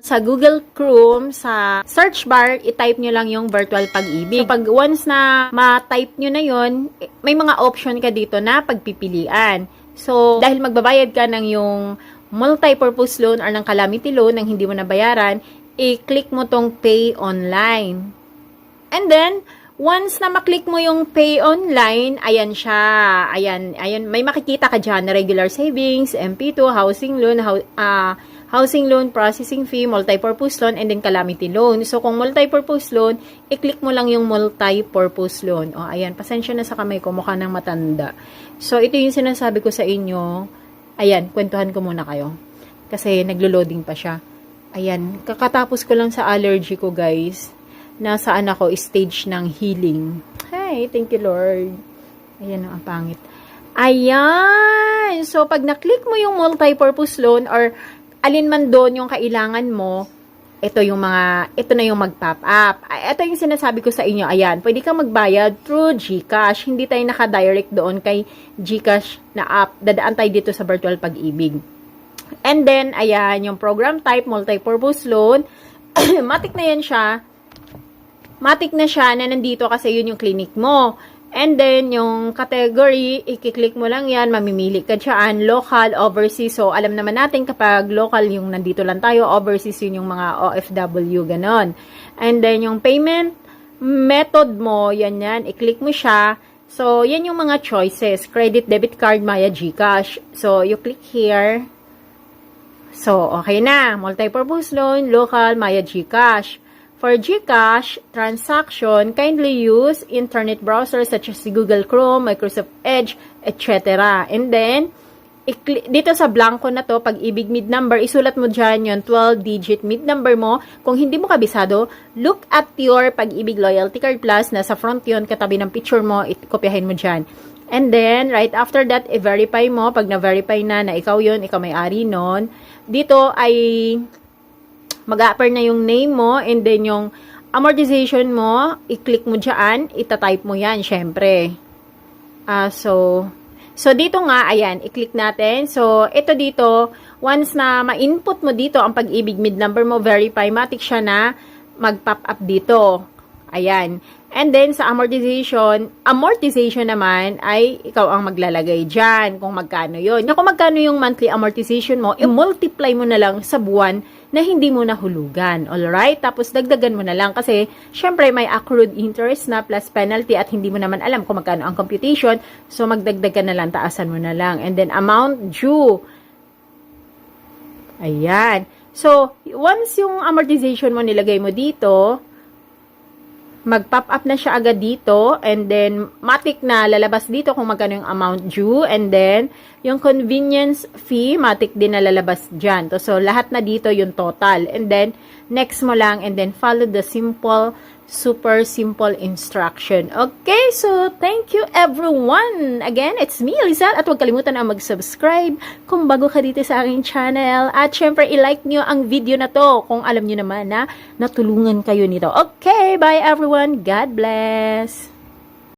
Sa Google Chrome, sa search bar, i-type nyo lang yung virtual pag-ibig. So, pag once na ma-type nyo na yon, may mga option ka dito na pagpipilian. So, dahil magbabayad ka ng yung multi-purpose loan or ng calamity loan ng hindi mo nabayaran, i-click mo tong pay online. And then, once na maklik mo yung pay online, ayan siya. Ayan, ayan, may makikita ka dyan na regular savings, MP2, housing loan, hou- ah, housing loan, processing fee, multi-purpose loan, and then calamity loan. So, kung multi-purpose loan, i-click mo lang yung multi-purpose loan. O, ayan, pasensya na sa kamay ko, mukha ng matanda. So, ito yung sinasabi ko sa inyo. Ayan, kwentuhan ko muna kayo. Kasi naglo-loading pa siya. Ayan, kakatapos ko lang sa allergy ko, guys. Nasaan ako, stage ng healing. Hey, thank you, Lord. Ayan, ang pangit. Ayan! So, pag na-click mo yung multi-purpose loan or alin man doon yung kailangan mo, ito yung mga, ito na yung mag-pop up. Ay, Ito yung sinasabi ko sa inyo, ayan, pwede kang magbayad through GCash. Hindi tayo naka-direct doon kay GCash na app. Dadaan tayo dito sa virtual pag-ibig. And then, ayan, yung program type, multi-purpose loan. Matik na yan siya. Matik na siya na nandito kasi yun yung clinic mo. And then, yung category, ikiklik mo lang yan, mamimili ka dyan, local, overseas. So, alam naman natin kapag local, yung nandito lang tayo, overseas yun yung mga OFW, ganon. And then, yung payment method mo, yan yan, iklik mo siya. So, yan yung mga choices, credit, debit card, Maya, Gcash. So, you click here. So, okay na. Multi-purpose loan, local, Maya Gcash. For Gcash transaction, kindly use internet browsers such as Google Chrome, Microsoft Edge, etc. And then, dito sa blanco na to, pag ibig mid number, isulat mo dyan yung 12-digit mid number mo. Kung hindi mo kabisado, look at your pag-ibig loyalty card plus, nasa front yon katabi ng picture mo, ikopyahin mo dyan. And then, right after that, i-verify mo. Pag na-verify na na ikaw yon ikaw may-ari nun. Dito ay mag-appear na yung name mo and then yung amortization mo, i-click mo dyan, itatype mo yan, syempre. Ah, so, so dito nga, ayan, i-click natin. So, ito dito, once na ma-input mo dito ang pag-ibig mid number mo, verify, matik siya na mag-pop up dito. Ayan. And then, sa amortization, amortization naman ay ikaw ang maglalagay dyan kung magkano yon. Na kung magkano yung monthly amortization mo, i-multiply mo na lang sa buwan na hindi mo nahulugan. Alright? Tapos, dagdagan mo na lang kasi, syempre, may accrued interest na plus penalty at hindi mo naman alam kung magkano ang computation. So, magdagdag na lang, taasan mo na lang. And then, amount due. Ayan. So, once yung amortization mo nilagay mo dito, mag-pop up na siya agad dito and then matik na lalabas dito kung magkano yung amount due and then yung convenience fee matik din na lalabas dyan. So lahat na dito yung total and then next mo lang and then follow the simple super simple instruction. Okay, so thank you everyone. Again, it's me, Lizelle, at huwag kalimutan na mag-subscribe kung bago ka dito sa aking channel. At syempre, i-like nyo ang video na to kung alam nyo naman na natulungan kayo nito. Okay, bye everyone. God bless.